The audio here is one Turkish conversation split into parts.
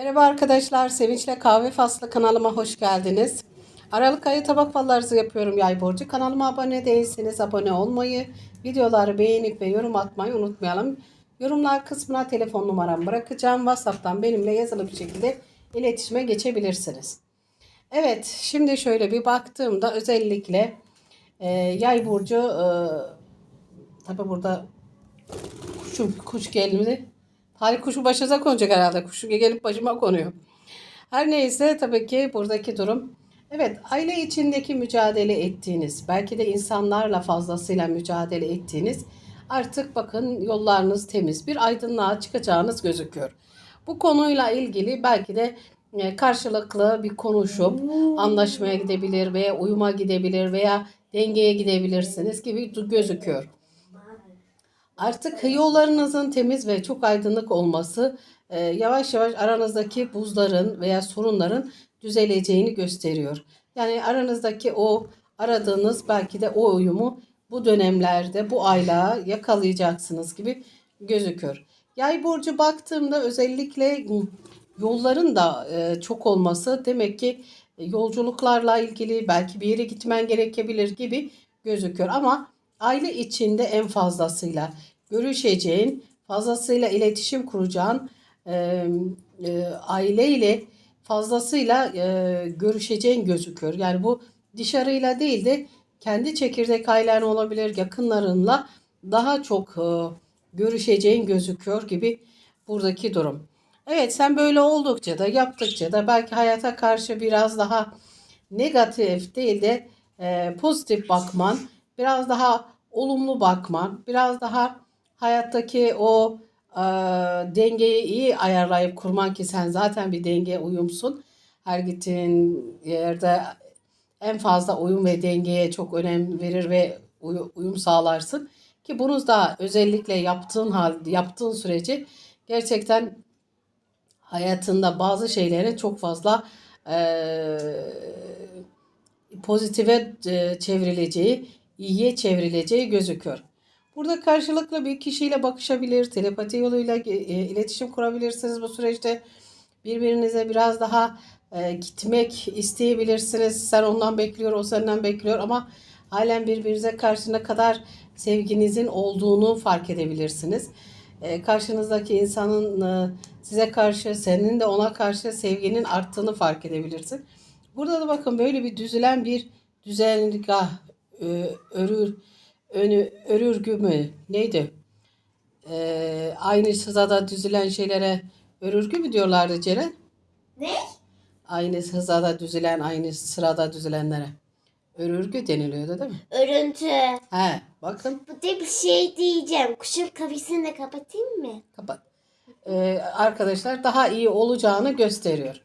Merhaba arkadaşlar, Sevinç'le Kahve Faslı kanalıma hoş geldiniz. Aralık ayı tabak fallarınızı yapıyorum yay burcu. Kanalıma abone değilseniz abone olmayı, videoları beğenip ve yorum atmayı unutmayalım. Yorumlar kısmına telefon numaramı bırakacağım. WhatsApp'tan benimle yazılı bir şekilde iletişime geçebilirsiniz. Evet, şimdi şöyle bir baktığımda özellikle e, yay burcu e, tabi burada kuşum, kuş geldi. Tarih kuşu başınıza konacak herhalde. Kuşu gelip başıma konuyor. Her neyse tabii ki buradaki durum. Evet aile içindeki mücadele ettiğiniz, belki de insanlarla fazlasıyla mücadele ettiğiniz artık bakın yollarınız temiz bir aydınlığa çıkacağınız gözüküyor. Bu konuyla ilgili belki de e, karşılıklı bir konuşup anlaşmaya gidebilir veya uyuma gidebilir veya dengeye gidebilirsiniz gibi gözüküyor. Artık yollarınızın temiz ve çok aydınlık olması e, yavaş yavaş aranızdaki buzların veya sorunların düzeleceğini gösteriyor. Yani aranızdaki o aradığınız belki de o uyumu bu dönemlerde bu aylığa yakalayacaksınız gibi gözüküyor. Yay burcu baktığımda özellikle yolların da e, çok olması demek ki yolculuklarla ilgili belki bir yere gitmen gerekebilir gibi gözüküyor ama aile içinde en fazlasıyla görüşeceğin, fazlasıyla iletişim kuracağın e, e, aileyle fazlasıyla e, görüşeceğin gözüküyor. Yani bu dışarıyla değil de kendi çekirdek ailen olabilir, yakınlarınla daha çok e, görüşeceğin gözüküyor gibi buradaki durum. Evet sen böyle oldukça da yaptıkça da belki hayata karşı biraz daha negatif değil de e, pozitif bakman, biraz daha olumlu bakman, biraz daha hayattaki o e, dengeyi iyi ayarlayıp kurman ki sen zaten bir dengeye uyumsun. Her gittiğin yerde en fazla uyum ve dengeye çok önem verir ve uy- uyum sağlarsın. Ki bunu da özellikle yaptığın hal yaptığın sürece gerçekten hayatında bazı şeylerin çok fazla e, pozitife e, çevrileceği, iyiye çevrileceği gözüküyor. Burada karşılıklı bir kişiyle bakışabilir, telepati yoluyla e, iletişim kurabilirsiniz bu süreçte. Birbirinize biraz daha e, gitmek isteyebilirsiniz. Sen ondan bekliyor, o senden bekliyor ama halen birbirinize karşı ne kadar sevginizin olduğunu fark edebilirsiniz. E, karşınızdaki insanın e, size karşı, senin de ona karşı sevginin arttığını fark edebilirsin. Burada da bakın böyle bir düzülen bir düzengah, e, örür, önü, örürgü mü neydi? E, aynı sızada düzülen şeylere örürgü mü diyorlardı Ceren? Ne? Aynı hızada düzülen, aynı sırada düzülenlere. Örürgü deniliyordu değil mi? Örüntü. He, bakın Bu da bir şey diyeceğim. Kuşun kafesini de kapatayım mı? kapat. Ee, arkadaşlar daha iyi olacağını gösteriyor.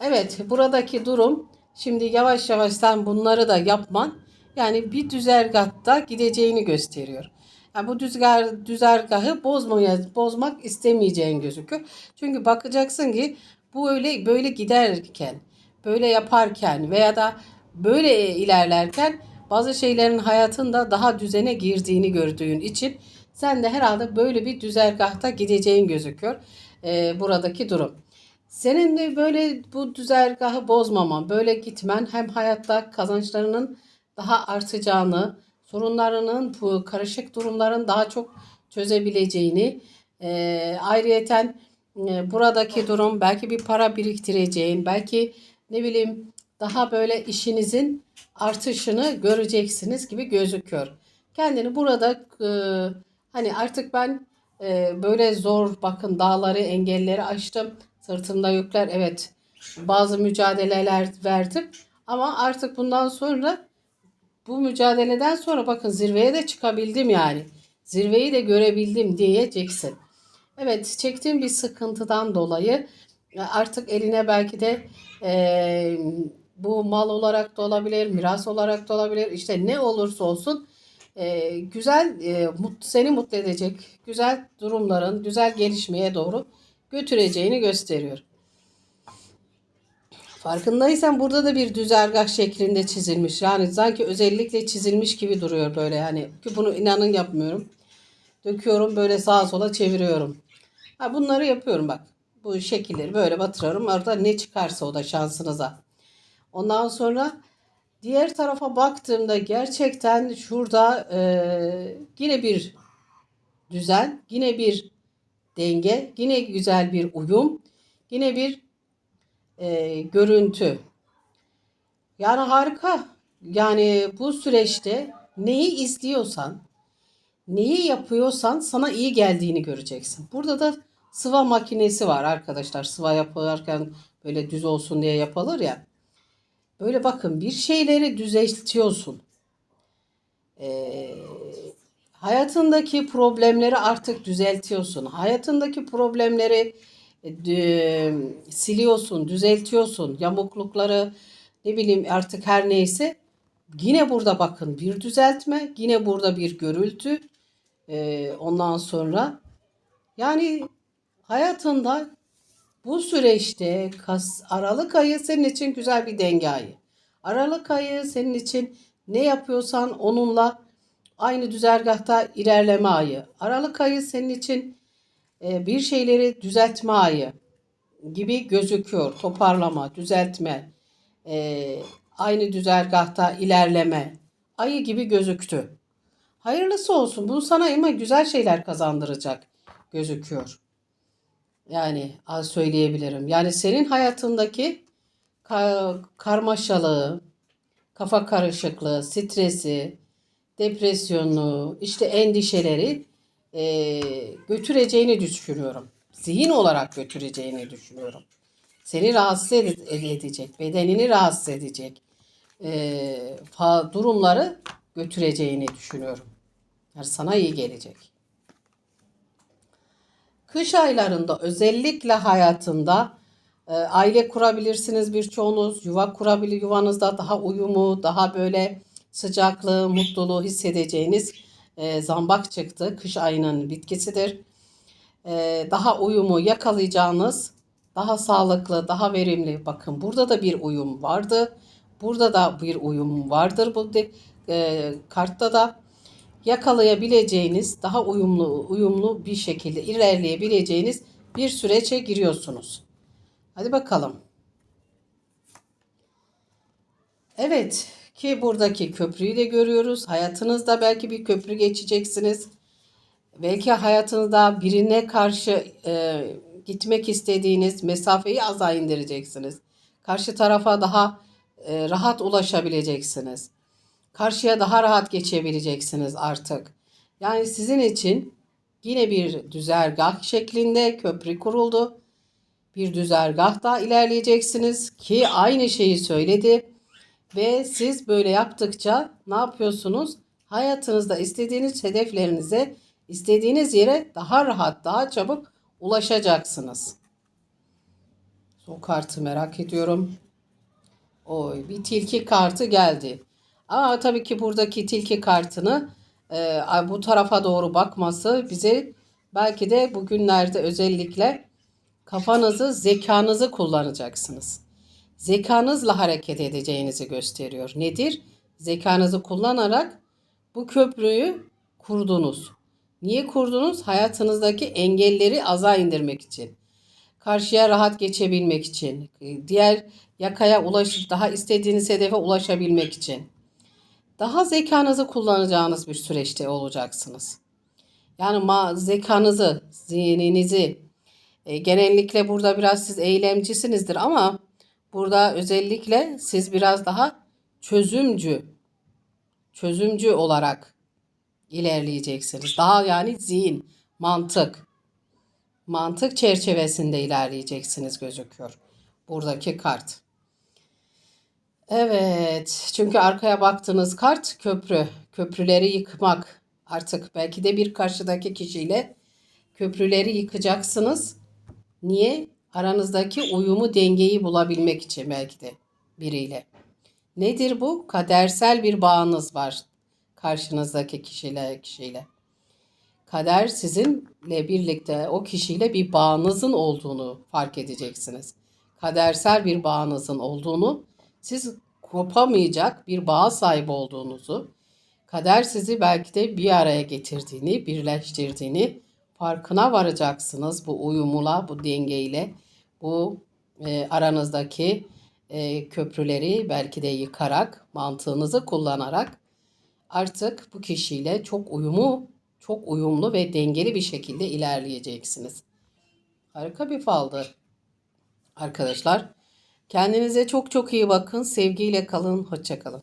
Evet, buradaki durum şimdi yavaş yavaş sen bunları da yapman yani bir düzergahta gideceğini gösteriyor. Yani bu düzgar, düzergahı bozmaya, bozmak istemeyeceğin gözüküyor. Çünkü bakacaksın ki bu öyle böyle giderken, böyle yaparken veya da böyle ilerlerken bazı şeylerin hayatında daha düzene girdiğini gördüğün için sen de herhalde böyle bir düzergahta gideceğin gözüküyor. Ee, buradaki durum. Senin de böyle bu düzergahı bozmaman, böyle gitmen hem hayatta kazançlarının daha artacağını, sorunlarının, bu karışık durumların daha çok çözebileceğini, e, ayrıyeten e, buradaki durum belki bir para biriktireceğin, belki ne bileyim daha böyle işinizin artışını göreceksiniz gibi gözüküyor. Kendini burada e, hani artık ben e, böyle zor bakın dağları, engelleri aştım. Sırtımda yükler evet bazı mücadeleler verdim. Ama artık bundan sonra bu mücadeleden sonra bakın zirveye de çıkabildim yani. Zirveyi de görebildim diyeceksin. Evet çektiğim bir sıkıntıdan dolayı e, artık eline belki de e, bu mal olarak da olabilir, miras olarak da olabilir. İşte ne olursa olsun e, güzel e, mut, seni mutlu edecek güzel durumların güzel gelişmeye doğru götüreceğini gösteriyor. Farkındaysan burada da bir düzergah şeklinde çizilmiş. Yani sanki özellikle çizilmiş gibi duruyor böyle yani. Ki bunu inanın yapmıyorum. Döküyorum böyle sağa sola çeviriyorum. Ha bunları yapıyorum bak. bu şekilleri böyle batırıyorum. Orada ne çıkarsa o da şansınıza. Ondan sonra diğer tarafa baktığımda gerçekten şurada e, yine bir düzen, yine bir denge, yine güzel bir uyum, yine bir e, görüntü. Yani harika. Yani bu süreçte neyi izliyorsan, neyi yapıyorsan sana iyi geldiğini göreceksin. Burada da sıva makinesi var arkadaşlar. Sıva yaparken böyle düz olsun diye yapılır ya. Böyle bakın bir şeyleri düzeltiyorsun. Ee, hayatındaki problemleri artık düzeltiyorsun. Hayatındaki problemleri siliyorsun, düzeltiyorsun. Yamuklukları ne bileyim artık her neyse. Yine burada bakın bir düzeltme, yine burada bir görüntü. Ee, ondan sonra yani hayatında bu süreçte Aralık ayı senin için güzel bir denge ayı. Aralık ayı senin için ne yapıyorsan onunla aynı düzergahta ilerleme ayı. Aralık ayı senin için bir şeyleri düzeltme ayı gibi gözüküyor. Toparlama, düzeltme, e, aynı düzergahta ilerleme ayı gibi gözüktü. Hayırlısı olsun. Bu sana ama güzel şeyler kazandıracak gözüküyor. Yani az söyleyebilirim. Yani senin hayatındaki ka- karmaşalığı, kafa karışıklığı, stresi, depresyonu, işte endişeleri e, götüreceğini düşünüyorum. Zihin olarak götüreceğini düşünüyorum. Seni rahatsız ede- edecek, bedenini rahatsız edecek e, durumları götüreceğini düşünüyorum. Yani sana iyi gelecek. Kış aylarında özellikle hayatında e, aile kurabilirsiniz birçoğunuz. Yuva kurabilir, yuvanızda daha uyumu, daha böyle sıcaklığı, mutluluğu hissedeceğiniz e, zambak çıktı. Kış ayının bitkisidir. E, daha uyumu yakalayacağınız, daha sağlıklı, daha verimli. Bakın burada da bir uyum vardı. Burada da bir uyum vardır bu de, e, kartta da yakalayabileceğiniz, daha uyumlu uyumlu bir şekilde ilerleyebileceğiniz bir süreçe giriyorsunuz. Hadi bakalım. Evet ki buradaki köprüyü de görüyoruz. Hayatınızda belki bir köprü geçeceksiniz. Belki hayatınızda birine karşı e, gitmek istediğiniz mesafeyi aza indireceksiniz. Karşı tarafa daha e, rahat ulaşabileceksiniz. Karşıya daha rahat geçebileceksiniz artık. Yani sizin için yine bir düzergah şeklinde köprü kuruldu. Bir düzergahta ilerleyeceksiniz ki aynı şeyi söyledi. Ve siz böyle yaptıkça ne yapıyorsunuz? Hayatınızda istediğiniz hedeflerinize, istediğiniz yere daha rahat, daha çabuk ulaşacaksınız. O kartı merak ediyorum. Oy bir tilki kartı geldi. Ama tabii ki buradaki tilki kartını e, bu tarafa doğru bakması bize belki de bugünlerde özellikle kafanızı, zekanızı kullanacaksınız. Zekanızla hareket edeceğinizi gösteriyor. Nedir? Zekanızı kullanarak bu köprüyü kurdunuz. Niye kurdunuz? Hayatınızdaki engelleri aza indirmek için karşıya rahat geçebilmek için, diğer yakaya ulaş daha istediğiniz hedefe ulaşabilmek için. Daha zekanızı kullanacağınız bir süreçte olacaksınız. Yani ma zekanızı, zihninizi e, genellikle burada biraz siz eylemcisinizdir ama burada özellikle siz biraz daha çözümcü, çözümcü olarak ilerleyeceksiniz. Daha yani zihin, mantık, mantık çerçevesinde ilerleyeceksiniz gözüküyor. Buradaki kart. Evet, çünkü arkaya baktığınız kart köprü. Köprüleri yıkmak. Artık belki de bir karşıdaki kişiyle köprüleri yıkacaksınız. Niye? Aranızdaki uyumu, dengeyi bulabilmek için belki de biriyle. Nedir bu? Kadersel bir bağınız var karşınızdaki kişiyle kişiyle. Kader sizinle birlikte o kişiyle bir bağınızın olduğunu fark edeceksiniz. Kadersel bir bağınızın olduğunu, siz kopamayacak bir bağ sahibi olduğunuzu, kader sizi belki de bir araya getirdiğini, birleştirdiğini farkına varacaksınız bu uyumla, bu dengeyle bu e, aranızdaki e, köprüleri belki de yıkarak, mantığınızı kullanarak artık bu kişiyle çok uyumu, çok uyumlu ve dengeli bir şekilde ilerleyeceksiniz. Harika bir faldı. Arkadaşlar kendinize çok çok iyi bakın. Sevgiyle kalın. Hoşça kalın.